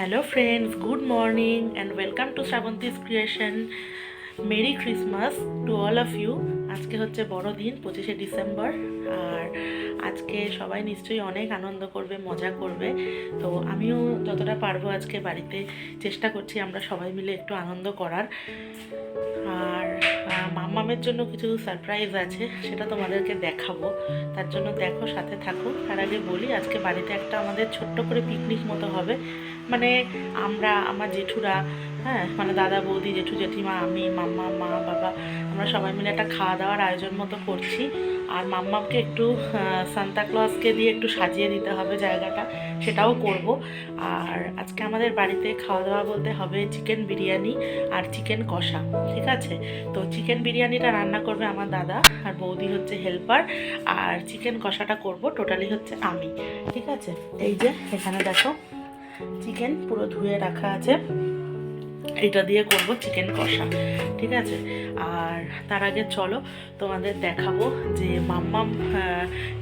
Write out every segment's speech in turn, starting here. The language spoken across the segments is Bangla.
Hello friends good morning and welcome to Shrabanti's creation merry Christmas to all of you আজকে হচ্ছে বড়দিন পঁচিশে ডিসেম্বর। আর আজকে সবাই নিশ্চয়ই অনেক আনন্দ করবে, মজা করবে। তো আমিও যতটা পারব আজকে বাড়িতে চেষ্টা করছি আমরা সবাই মিলে একটু আনন্দ করার। আর মাম্মামের জন্য কিছু সারপ্রাইজ আছে, সেটা তোমাদেরকে দেখাবো। তার জন্য দেখো, সাথে থাকো। তার আগে বলি, আজকে বাড়িতে একটা আমাদের ছোট্ট করে পিকনিক মতো হবে। মানে আমরা, আমার জেঠুরা হ্যাঁ মানে দাদা, বৌদি, জেঠু, জেঠিমা, আমি মাম্মা মা, বাবা, আমরা সবাই মিলে একটা খাওয়া দাওয়ার আয়োজন মতো করছি। আর মাম্মাকে একটু সান্তাক্লজকে দিয়ে একটু সাজিয়ে দিতে হবে জায়গাটা, সেটাও করব। আর আজকে আমাদের বাড়িতে খাওয়া দাওয়া বলতে হবে চিকেন বিরিয়ানি আর চিকেন কষা, ঠিক আছে? তো চিকেন বিরিয়ানিটা রান্না করবে আমার দাদা আর বৌদি হচ্ছে হেল্পার আর চিকেন কষাটা করব টোটালি হচ্ছে আমি, ঠিক আছে? এই যে, এখানে দেখো চিকেন পুরো ধুয়ে রাখা আছে। এটা দিয়ে করব চিকেন কষা, ঠিক আছে? আর তার আগে চলো, তোমাদের দেখাবো যে মাম্মাম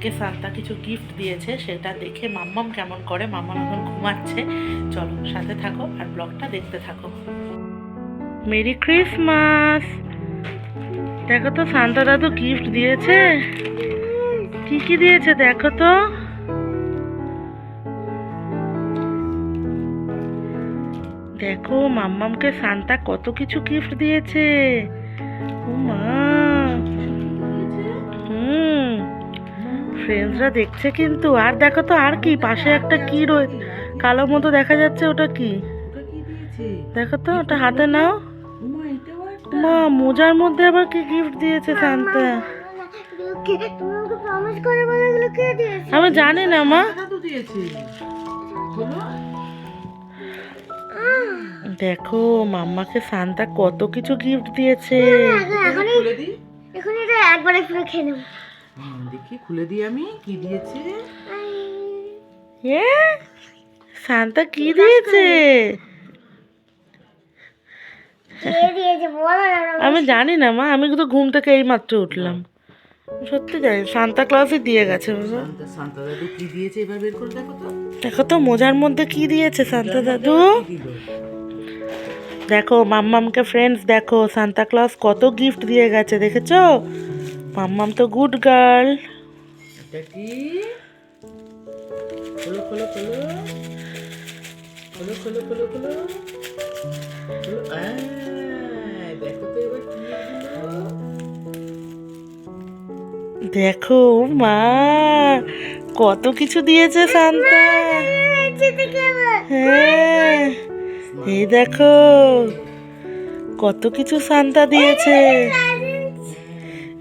কে সান্তা কিছু গিফট দিয়েছে, সেটা দেখে মাম্মাম কেমন করে, মাম্মাম এখন ঘুমাচ্ছে। চলো, সাথে থাকো আর ব্লগটা দেখতে থাকো। Merry Christmas! দেখো তো, সান্তা দাদু গিফট দিয়েছে। কি কি দিয়েছে, দেখো তো। দেখো মাম্মামকে সান্তা কত কিছু গিফট দিয়েছে। ও মা। হুম ফ্রেন্ডসরা দেখছে কিন্তু। আর দেখো তো আর কি পাশে একটা কি রয়েছে কালো মতো দেখা যাচ্ছে ওটা কি? ওটা কি দিয়েছে দেখো তো ওটা হাতে নাও। মা মোজার মধ্যে আবার কি গিফট দিয়েছে সান্তা? তোমাকে প্রমিস করে বলে এগুলো কে দিয়েছে আমি জানি না মা। দিয়েছে বলো। দেখো মাম্মাকে সান্তা কত কিছু গিফট দিয়েছে। এখন খুলে দিই? এখন এটা একবারে পুরো খেয়ে নেব। দেখি খুলে দিই আমি কি দিয়েছে? এ? সান্তা কি দিয়েছে। আমি জানি না মা আমি তো ঘুম থেকে এই মাত্র উঠলাম। সত্যি জানি সান্তা ক্লাসই দিয়ে গেছে দাদু কি দিয়েছে? এবার বের করে দেখো তো। দেখো তো মোজার মধ্যে কি দিয়েছে সান্তা দাদু? দেখো মাম্মামকে ফ্রেন্ডস দেখো সান্তা ক্লাস কত গিফট দিয়ে গেছে দেখেছ? মাম্মাম তো গুড গার্ল দেখো দেখো মা কত কিছু দিয়েছে সান্তা হ্যাঁ। এই দেখো কত কিছু সান্তা দিয়েছে।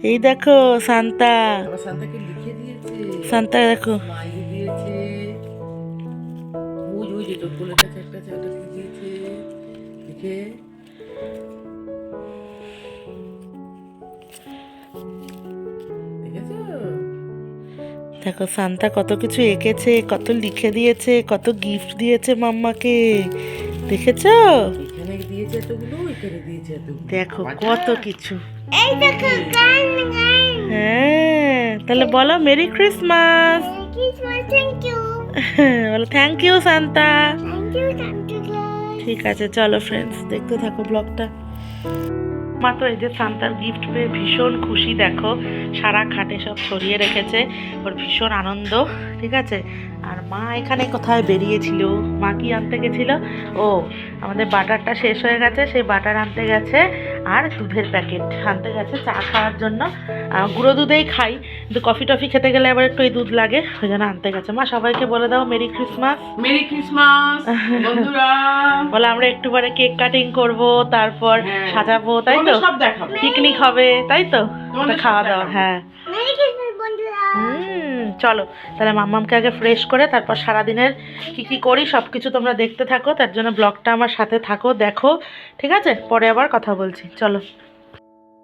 এই দেখো সান্তা। সান্তা দেখো। দেখো সান্তা কত কিছু এঁকেছে কত লিখে দিয়েছে কত গিফট দিয়েছে মাম্মাকে। দেখেছ? এখানে দিয়েছে এতগুলো এখানে দিয়েছে এতগুলো। দেখো কত কিছু। এই দেখো গান গান। হ্যাঁ তাহলে বলো merry Christmas. Christmas thank you বলো থ্যাংক ইউ সান্তা ঠিক আছে চলো ফ্রেন্ডস দেখতে থাকো ব্লগটা মা তো এই যে সান্তার গিফট পেয়ে ভীষণ খুশি, দেখো, সারা খাটে সব ছড়িয়ে রেখেছে, ওর ভীষণ আনন্দ, ঠিক আছে? আর মা এখানে কোথায় বেরিয়েছিল? মা কি আনতে গেছিল? ও, আমাদের বাটারটা শেষ হয়ে গেছে, সেই বাটার আনতে গেছে আর দুধের প্যাকেট আনতে গেছে চা খাওয়ার জন্য। গুঁড়ো দুধেই খাই। কিন্তু কফি টফি খেতে গেলে আবার একটু এই দুধ লাগে। ওই জন্য আনতে গেছে। মা সবাইকে বলে দাও মেরি ক্রিসমাস। মেরি ক্রিসমাস বন্ধুরা। বলে আমরা একটু পরে কেক কাটিং করব তারপর হ্যাঁ। সাজাবো তাই তো? পিকনিক হবে তাই তো? খাওয়া দাওয়া হ্যাঁ। মেরি ক্রিসমাস বন্ধুরা। চলো, তাহলে মাম্মামকে আগে ফ্রেশ করে তারপর সারাদিনের কি কি করি সব কিছু তোমরা দেখতে থাকো, তার জন্য ব্লগটা আমার সাথে থাকো, দেখো, ঠিক আছে? পরে আবার কথা বলছি, চলো।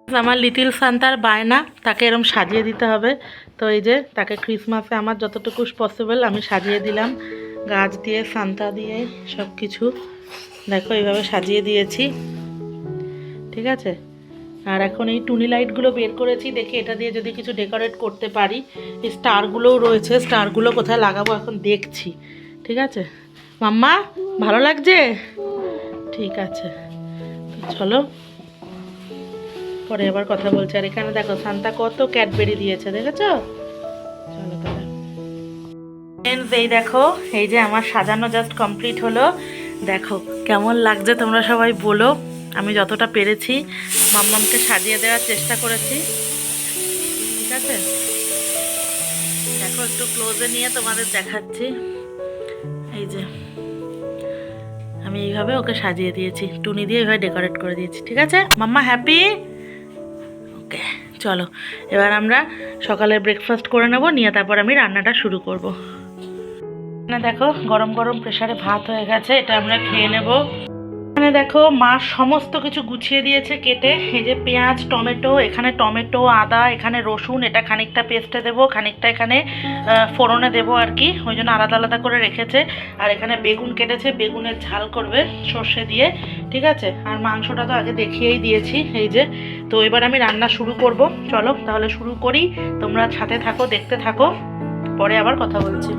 আমার লিটিল সান্তার বায়না, তাকে এরম সাজিয়ে দিতে হবে। তো এই যে, তাকে ক্রিসমাসে আমার যতটুকু পসিবল আমি সাজিয়ে দিলাম। গাছ দিয়ে সান্তা দিয়ে সব কিছু দেখো, এইভাবে সাজিয়ে দিয়েছি। ঠিক আছে? আর এখন এই টুনি লাইটগুলো বের করেছি, দেখি এটা দিয়ে যদি কিছু ডেকোরেট করতে পারি, এই স্টারগুলোও রয়েছে, স্টারগুলো কোথায় লাগাবো এখন দেখছি, ঠিক আছে? মাম্মা, ভালো লাগছে? ঠিক আছে চলো। পরে আবার কথা বলছি, আর এখানে দেখো, সান্তা কত ক্যাডবেরি দিয়েছে, দেখেছ? চলো এই দেখো, এই যে আমার সাজানো জাস্ট কমপ্লিট হলো। দেখো, কেমন লাগছে তোমরা সবাই বলো। আমি যতটা পেরেছি, মাম্মামকে সাজিয়ে দেওয়ার চেষ্টা করেছি। ঠিক আছে? দেখো, একটু ক্লোজে নিয়ে তোমাদের দেখাচ্ছি। এই যে, আমি এইভাবে ওকে সাজিয়ে দিয়েছি। টুনি দিয়ে এইভাবে ডেকোরেট করে দিয়েছি। ঠিক আছে? মাম্মা হ্যাপি ওকে চলো। এবার আমরা সকালে ব্রেকফাস্ট করে নেব, নিয়ে তারপর আমি রান্নাটা শুরু করব। না, দেখো, গরম গরম প্রেশারে ভাত হয়ে গেছে, এটা আমরা খেয়ে নেব। এখানে দেখো মা সমস্ত কিছু গুছিয়ে দিয়েছে কেটে। এই যে পেঁয়াজ, টমেটো, এখানে টমেটো, আদা, এখানে রসুন, এটা খানিকটা পেস্টে দেবো, খানিকটা এখানে ফোড়নে দেবো আর কি ওই জন্য আলাদা আলাদা করে রেখেছে। আর এখানে বেগুন কেটেছে, বেগুনের ঝাল করবে সর্ষে দিয়ে, ঠিক আছে? আর মাংসটা তো আগে দেখিয়েই দিয়েছি, এই যে। তো এবার আমি রান্না শুরু করব। চলো, তাহলে শুরু করি। তোমরা সাথে থাকো, দেখতে থাকো। পরে আবার কথা বলছি।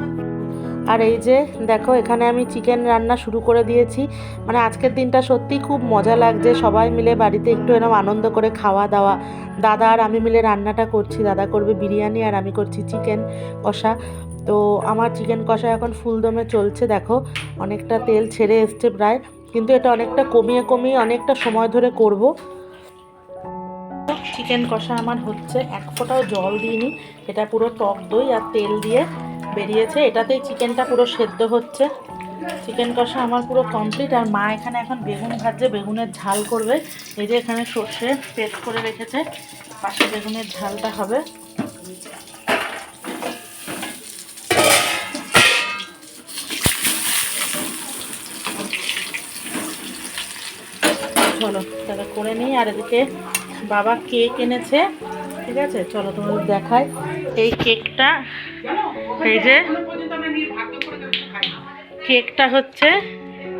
আর এই যে দেখো, এখানে আমি চিকেন রান্না শুরু করে দিয়েছি। মানে আজকের দিনটা সত্যি খুব মজা লাগছে। সবাই মিলে বাড়িতে একটু এরকম আনন্দ করে খাওয়া দাওয়া। দাদা আর আমি মিলে রান্নাটা করছি। দাদা করবে বিরিয়ানি আর আমি করছি চিকেন কষা। তো আমার চিকেন কষা এখন ফুলদমে চলছে, দেখো। অনেকটা তেল ছেড়ে এসছে প্রায়। কিন্তু এটা অনেকটা কমিয়ে কমিয়ে অনেকটা সময় ধরে করব। চিকেন কষা আমার হচ্ছে। এক ফোঁটাও জল দিইনি। এটা পুরো টক দই আর তেল দিয়ে। বেরিয়েছে। এটাতেই চিকেনটা পুরো সেদ্ধ হচ্ছে। চিকেন কষা আমার পুরো কমপ্লিট। আর মা এখানে এখন বেগুন ভাজছে, বেগুনের ঝাল করবে। এই যে এখানে সর্ষে পেস্ট করে রেখেছে, পাশে বেগুনের ঝালটা হবে। চলো, তাহলে করে নিই। আর এদিকে বাবা কেক এনেছে, ঠিক আছে? চলো তোমাদের দেখায় এই কেকটা এই যে কেকটা হচ্ছে,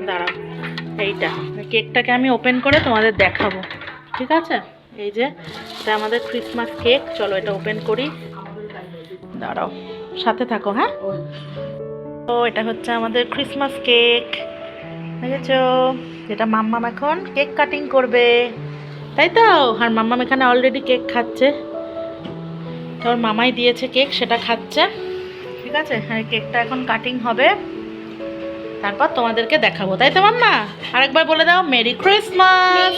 দাঁড়াও, এইটা, কেকটাকে আমি ওপেন করে তোমাদের দেখাবো, ঠিক আছে? এই যে, এটা আমাদের ক্রিসমাস কেক চলো এটা ওপেন করি। দাঁড়াও, সাথে থাকো হ্যাঁ? তো এটা হচ্ছে আমাদের ক্রিসমাস কেক দেখেছ? যেটা মাম্মাম এখন কেক কাটিং করবে। তাই তো? আর মাম্মাম এখানে অলরেডি কেক খাচ্ছে। তোর মামাই দিয়েছে কেক সেটা খাচ্ছে। ঠিক আছে হ্যাঁ কেকটা এখন কাটিং হবে। তারপর তোমাদেরকে দেখাবো তাই তো মাম্মা? আরেকবার বলে দাও মেরি ক্রিসমাস!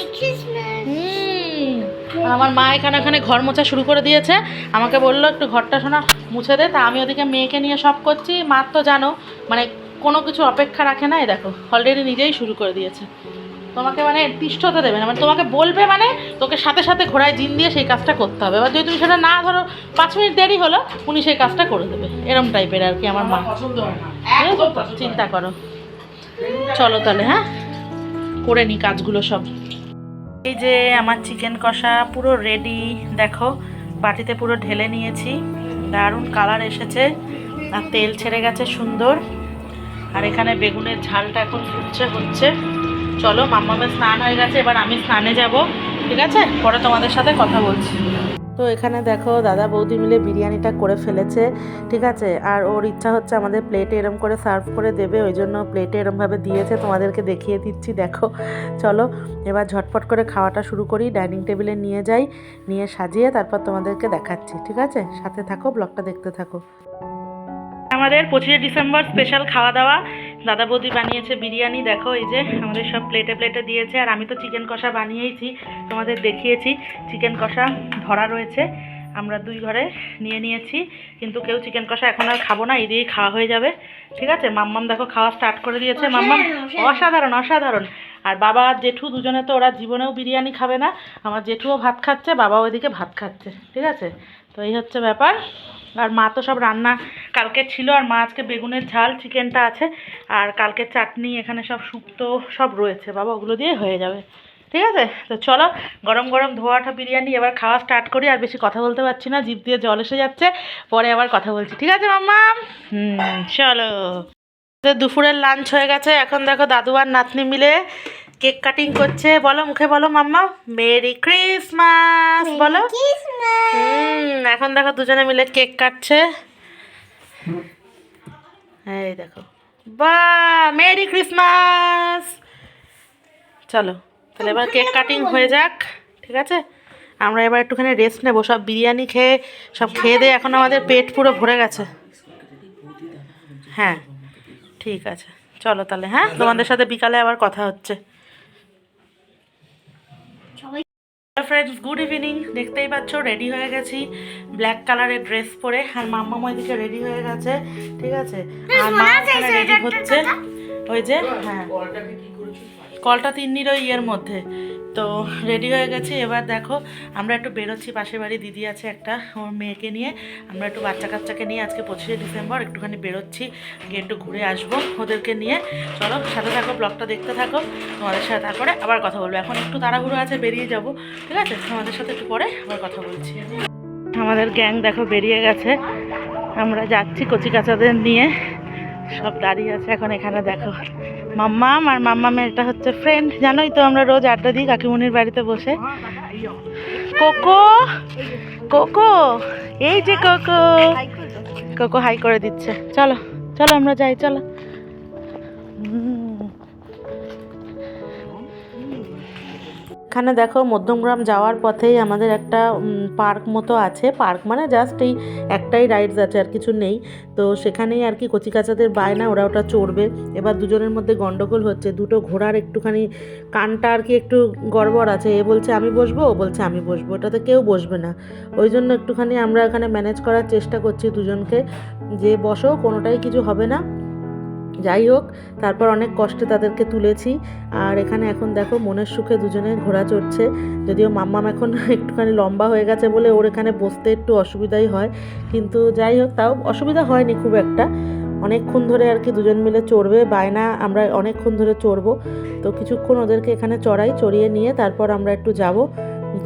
আমার মা এখানে ওখানে ঘর মোছা শুরু করে দিয়েছে। আমাকে বলল একটু ঘরটা শোনা মুছে দে। তা আমি ওদিকে মেয়েকে নিয়ে সব করছি। মা তো জানো মানে কোনো কিছু অপেক্ষা রাখে না এই দেখো অলরেডি নিজেই শুরু করে দিয়েছে। তোমাকে মানে তিষ্ঠ হতে দেবে না মানে তোমাকে বলবে মানে তোকে সাথে সাথে ঘোড়ায় জিন দিয়ে সেই কাজটা করতে হবে। এবার যদি তুমি সেটা না ধরো পাঁচ মিনিট দেরি হলো উনি সেই কাজটা করে দেবে। এরম টাইপের আর কি আমার মা। হয়? চিন্তা করো। চলো তাহলে হ্যাঁ? করে নি কাজগুলো সব। এই যে আমার চিকেন কষা পুরো রেডি দেখো বাটিতে পুরো ঢেলে নিয়েছি। দারুণ কালার এসেছে আর তেল ছেড়ে গেছে সুন্দর। আর এখানে বেগুনের ঝালটা এখন ফুটছে হচ্ছে। চলো মাম্মামের স্নান হয়ে গেছে, এবার আমি স্নানে যাব, ঠিক আছে? পরে তোমাদের সাথে কথা বলছি। তো এখানে দেখো, দাদা বৌদি মিলে বিরিয়ানিটা করে ফেলেছে, ঠিক আছে? আর ওর ইচ্ছা হচ্ছে আমাদের প্লেটে এরম করে সার্ভ করে দেবে, ওই জন্য প্লেটে এরমভাবে দিয়েছে, তোমাদেরকে দেখিয়ে দিচ্ছি, দেখো। চলো, এবার ঝটপট করে খাওয়াটা শুরু করি ডাইনিং টেবিলে নিয়ে যাই, নিয়ে সাজিয়ে তারপর তোমাদেরকে দেখাচ্ছি, ঠিক আছে? সাথে থাকো ব্লগটা দেখতে থাকো। আমাদের পঁচিশে ডিসেম্বর স্পেশাল খাওয়া দাওয়া দাদা বৌদি বানিয়েছে বিরিয়ানি। দেখো এই যে আমাদের সব প্লেটে প্লেটে দিয়েছে। আর আমি তো চিকেন কষা বানিয়েইছি তোমাদের দেখিয়েছি। চিকেন কষা ধরা রয়েছে। আমরা দুই ঘরে নিয়ে নিয়েছি। কিন্তু কেউ চিকেন কষা এখন আর খাব না এই দিয়েই খাওয়া হয়ে যাবে। ঠিক আছে? মাম্মাম দেখো খাওয়া স্টার্ট করে দিয়েছে। মাম্মাম অসাধারণ অসাধারণ। আর বাবা আর জেঠু দুজনে তো ওরা জীবনেও বিরিয়ানি খাবে না। আমার জেঠুও ভাত খাচ্ছে বাবাও ওইদিকে ভাত খাচ্ছে। ঠিক আছে? তো এই হচ্ছে ব্যাপার। আর মা তো সব রান্না কালকে ছিল, আর মা আজকে বেগুনের ঝাল, চিকেনটা আছে, আর কালকে চাটনি, এখানে সব শুক্তো সব রয়েছে বাবা, ওগুলো দিয়ে হয়ে যাবে। ঠিক আছে? তো চলো, গরম গরম ধোয়াটা বিরিয়ানি এবার খাওয়া স্টার্ট করি, আর বেশি কথা বলতে পারছি না, জিভ দিয়ে জল এসে যাচ্ছে, পরে আবার কথা বলছি। ঠিক আছে, মাম্মা? হুম, চলো। দুপুরের লাঞ্চ হয়ে গেছে, এখন দেখো দাদু আর নাতনি মিলে কেক কাটিং করছে। বলো মুখে বলো মাম্মা। মেরি ক্রিসমাস বলো। এখন দেখো দুজনে মিলে কেক কাটছে। এই দেখো। বা মেরি ক্রিসমাস চলো তাহলে এবার কেক কাটিং হয়ে যাক ঠিক আছে? আমরা এবার একটুখানি রেস্ট নেব সব বিরিয়ানি খেয়ে সব খেয়ে দিয়ে এখন আমাদের পেট পুরো ভরে গেছে। হ্যাঁ ঠিক আছে। চলো তাহলে হ্যাঁ? তোমাদের সাথে বিকালে আবার কথা হচ্ছে। ফ্রেন্ডস গুড ইভিনিং দেখতেই পাচ্ছ রেডি হয়ে গেছি। ব্ল্যাক কালারের ড্রেস পরে। আর মাম্মা ওইদিকে রেডি হয়ে গেছে ঠিক আছে? আর মা রেডি হচ্ছে। ওই যে হ্যাঁ করেছিস কলটা তিন্নির ওই ইয়ের মধ্যে। তো রেডি হয়ে গেছি। এবার দেখো, আমরা একটু বেরোচ্ছি। পাশের বাড়ি দিদি আছে একটা, ওর মেয়েকে নিয়ে। আমরা একটু বাচ্চা কাচ্চাকে নিয়ে আজকে পঁচিশে ডিসেম্বর একটুখানি বেরোচ্ছি। গিয়ে একটু ঘুরে আসব ওদেরকে নিয়ে। চলো, সাথে থাকো, ব্লগটা দেখতে থাকো। তোমাদের সাথে তারপরে আবার কথা বলব। এখন একটু তাড়াহুড়ো আছে, বেরিয়ে যাব। ঠিক আছে? তোমাদের সাথে একটু পরে আবার কথা বলছি। আমাদের গ্যাং দেখো বেরিয়ে গেছে। আমরা যাচ্ছি কচি কাচাদের নিয়ে। সব দাঁড়িয়ে আছে এখন এখানে, দেখো। মাম্মাম আর মাম্মামের এটা হচ্ছে ফ্রেন্ড জানোই তো আমরা রোজ আড্ডা দিই কাকিমুনির বাড়িতে বসে। কোকো কোকো, এই যে কোকো। কোকো হাই করে দিচ্ছে। চলো চলো আমরা যাই, চলো। এখানে দেখো মধ্যমগ্রাম যাওয়ার পথেই আমাদের একটা পার্ক মতো আছে। পার্ক মানে জাস্ট এই একটাই রাইডস আছে, আর কিছু নেই। তো সেখানেই আর কি কচিকাচাদের বায়না, ওরা ওটা চড়বে। এবার দুজনের মধ্যে গন্ডগোল হচ্ছে, দুটো ঘোড়ার একটুখানি কানটা আর কি একটু গড়বড় আছে। এ বলছে, আমি বসবো? ও বলছে, আমি বসবো। ওটাতে কেউ বসবে না। ওই জন্য একটুখানি আমরা এখানে ম্যানেজ করার চেষ্টা করছি দুজনকে যে বসো, কোনোটাই কিছু হবে না। যাই হোক, তারপর অনেক কষ্টে তাদেরকে তুলেছি। আর এখানে এখন দেখো, মনের সুখে দুজনে ঘোড়া চড়ছে। যদিও মাম্মাম এখন একটুখানি লম্বা হয়ে গেছে বলে ওর এখানে বসতে একটু অসুবিধাই হয়। কিন্তু যাই হোক, তাও অসুবিধা হয়নি খুব একটা। অনেকক্ষণ ধরে আর কি দুজন মিলে চড়বে, বায়না আমরা অনেকক্ষণ ধরে চড়বো। তো কিছুক্ষণ ওদেরকে এখানে চড়াই, চড়িয়ে নিয়ে তারপর আমরা একটু যাব।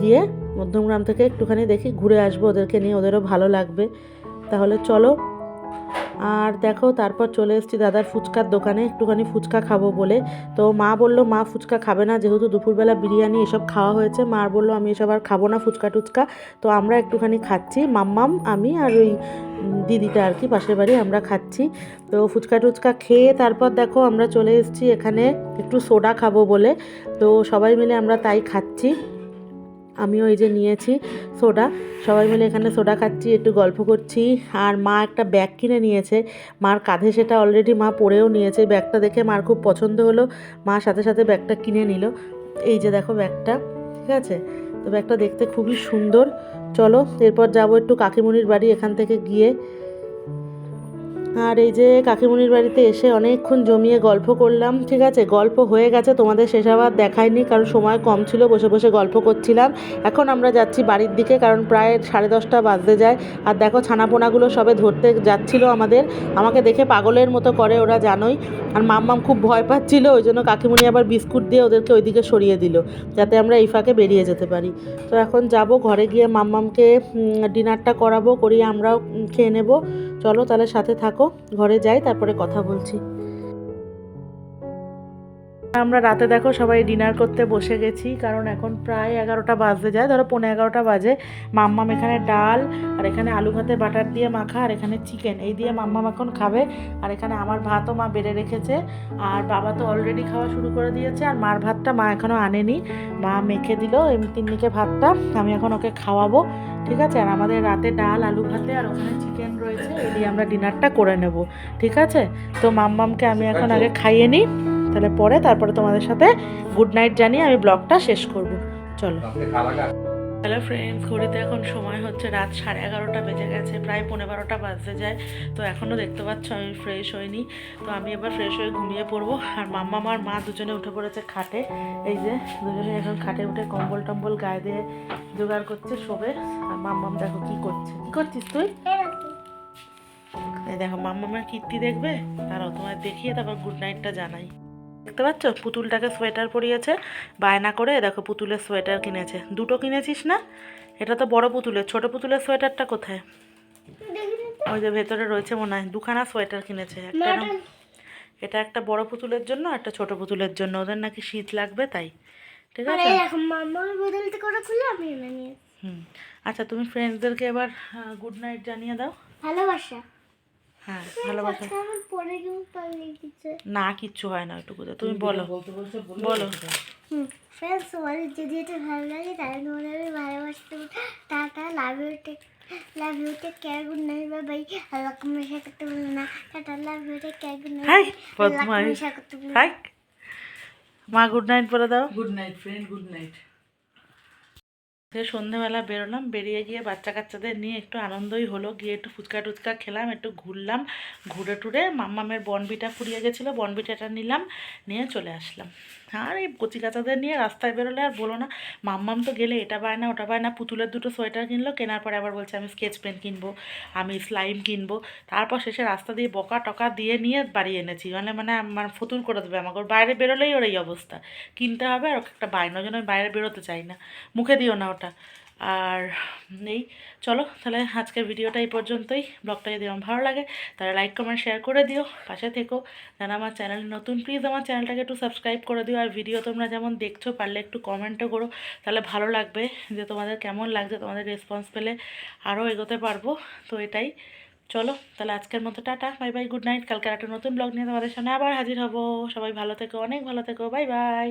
গিয়ে মধ্যমগ্রাম থেকে একটুখানি দেখি, ঘুরে আসব ওদেরকে নিয়ে, ওদেরও ভালো লাগবে। তাহলে চলো আর দেখো, তারপর চলে এসেছি দাদার ফুচকার দোকানে, একটুখানি ফুচকা খাব বলে। তো মা বলল, মা ফুচকা খাবে না, যেহেতু দুপুরবেলা বিরিয়ানি এসব খাওয়া হয়েছে, মা বলল, আমি এসব আর খাব না ফুচকা টুচকা। তো আমরা একটুখানি খাচ্ছি, মাম্মাম, আমি আর ওই দিদিটা আর কি, পাশের বাড়ি, আমরা খাচ্ছি। তো ফুচকা টুচকা খেয়ে তারপর দেখো, আমরা চলে এসেছি এখানে একটু সোডা খাব বলে। তো সবাই মিলে আমরা তাই খাচ্ছি। আমিও এই যে নিয়েছি সোডা। সবাই মিলে এখানে সোডা খাচ্ছি, একটু গল্প করছি। আর মা একটা ব্যাগ কিনে নিয়েছে। মার কাঁধে সেটা অলরেডি মা পরেও নিয়েছে। ব্যাগটা দেখে মার খুব পছন্দ হলো। মা সাথে সাথে ব্যাগটা কিনে নিল। এই যে দেখো ব্যাগটা, ঠিক আছে? তো ব্যাগটা দেখতে খুবই সুন্দর। চলো, এরপর যাব একটু কাকিমুনির বাড়ি এখান থেকে গিয়ে। আর এই যে কাকিমুনির বাড়িতে এসে অনেকক্ষণ জমিয়ে গল্প করলাম, ঠিক আছে? গল্প হয়ে গেছে, তোমাদের শেষ আবার দেখায়নি কারণ সময় কম ছিল, বসে বসে গল্প করছিলাম। এখন আমরা যাচ্ছি বাড়ির দিকে, কারণ প্রায় সাড়ে দশটা বাজতে যায়। আর দেখো ছানাপোনাগুলো সবে ধরতে যাচ্ছিল আমাদের। আমাকে দেখে পাগলের মতো করে ওরা জানোই। আর মাম্মাম খুব ভয় পাচ্ছিল, ওই জন্য কাকিমুনি আবার বিস্কুট দিয়ে ওদেরকে ওইদিকে সরিয়ে দিল, যাতে আমরা এই ফাঁকে বেরিয়ে যেতে পারি। তো এখন যাব, ঘরে গিয়ে মাম্মামকে ডিনারটা করাবো, করিয়ে আমরাও খেয়ে নেব। চলো তাহলে সাথে থাকো ঘরে যাই তারপরে কথা বলছি। আমরা রাতে দেখো সবাই ডিনার করতে বসে গেছি কারণ এখন প্রায় এগারোটা বাজতে যায়। ধরো পনেরো এগারোটা বাজে। মাম্মাম এখানে ডাল আর এখানে আলু ভাতে বাটার দিয়ে মাখা আর এখানে চিকেন এই দিয়ে মাম্মাম এখন খাবে আর এখানে আমার ভাতও মা বেড়ে রেখেছে। আর বাবা তো অলরেডি খাওয়া শুরু করে দিয়েছে আর মার ভাতটা মা এখনও আনেনি। মা মেখে দিল এমনি তিন্নিকে ভাতটা আমি এখন ওকে খাওয়াবো ঠিক আছে? আর আমাদের রাতে ডাল আলু ভাতে আর ওখানে চিকেন রয়েছে এই দিয়ে আমরা ডিনারটা করে নেব ঠিক আছে? তো মাম্মামকে আমি এখন আগে খাইয়ে নিই। তাহলে পরে তারপরে তোমাদের সাথে গুড নাইট জানিয়ে আমি ব্লগটা শেষ করব। চলো। হ্যালো ফ্রেন্ডস ঘড়িতে এখন সময় হচ্ছে রাত সাড়ে এগারোটা বেজে গেছে প্রায় পনেরো বারোটা বাজতে যায়। তো এখনও দেখতে পাচ্ছ আমি ফ্রেশ হইনি। তো আমি এবার ফ্রেশ হয়ে ঘুমিয়ে পড়ব। আর মাম্মা আর মা দুজনে উঠে পড়েছে খাটে। এই যে দুজনে এখন খাটে উঠে কম্বল টম্বল গায়ে দিয়ে জোগাড় করছে শোবে। আর মাম্মাম দেখো কি করছে। কী করছিস তুই? দেখো মাম্মামের কীর্তি দেখবে? তারাও তোমার দেখিয়ে তারপর গুড নাইটটা জানাই। দেখতে পাচ্ছ? পুতুলটাকে সোয়েটার পরিয়েছে বায়না করে দেখো পুতুলের সোয়েটার কিনেছে। দুটো কিনেছিস না? এটা তো বড় পুতুলের ছোট পুতুলের সোয়েটারটা কোথায়? ওই যে ভেতরে রয়েছে মনে হয় দুখানা সোয়েটার কিনেছে। একটা এটা একটা বড় পুতুলের জন্য একটা ছোট পুতুলের জন্য। ওদের নাকি শীত লাগবে তাই। ঠিক আছে? হুম। আচ্ছা তুমি ফ্রেন্ডসদেরকে এবার গুড নাইট জানিয়ে দাও। ভালোবাসা। হ্যাঁ পরে কেমন না কিচ্ছু হয় না ওইটুকুতে। তুমি বলো। বলো। ফ্রেন্ডস তোমাদের যদি এটা ভালো লাগে তাহলে তোমাদের আমি ভালোবাসতে tata love you take love you take care good night bye bye Allah share করতে বলো না। Tata love you take care good night Allah comment করতে বলো মা গুড নাইট বলে দাও। Good night friend good night সে সন্ধ্যেবেলা বেরোলাম, বেরিয়ে গিয়ে বাচ্চা কাচ্চাদের নিয়ে একটু আনন্দই হলো। গিয়ে একটু ফুচকা টুচকা খেলাম, একটু ঘুরলাম, ঘুরে টুরে মাম্মামের বনবিটা ফুরিয়ে গেছিল, বনবিটাটা নিলাম, নিয়ে চলে আসলাম। আর এই কচি কাচাদের নিয়ে রাস্তায় বেরোলে আর বলো না, মাম্মাম তো গেলে এটা পায় না ওটা পায় না পুতুলের দুটো সোয়েটার কিনলো, কেনার পরে আবার বলছে, আমি স্কেচ পেন কিনবো, আমি স্লাইম কিনবো। তারপর শেষে রাস্তা দিয়ে বকা টকা দিয়ে নিয়ে বাড়ি এনেছি। মানে মানে আমার ফতুর করে দেবে আমাকে। ওর বাইরে বেরোলেই ওর এই অবস্থা। কিনতে হবে আর ওকে একটা বাইন ওই জন্য আমি বাইরে বেরোতে চাই না। মুখে দিও না ওটা। আর এই, চলো, তাহলে আজকের ভিডিওটা এই পর্যন্তই। ব্লগটা যদি আমার ভালো লাগে, তাহলে লাইক কমেন্ট শেয়ার করে দিও। পাশে থেকো। যারা আমার চ্যানেল নতুন প্লিজ আমার চ্যানেলটাকে একটু সাবস্ক্রাইব করে দিও। আর ভিডিও তোমরা যেমন দেখছ, পারলে একটু কমেন্টও করো। তাহলে ভালো লাগবে যে তোমাদের কেমন লাগছে, তোমাদের রেসপন্স পেলে আরও এগোতে পারব। তো এটাই। চলো, তাহলে আজকের মতো tata bye bye good night কালকে একটা নতুন ব্লগ নিয়ে তোমাদের সামনে আবার হাজির হব। সবাই ভালো থেকো, অনেক ভালো থেকো। Bye bye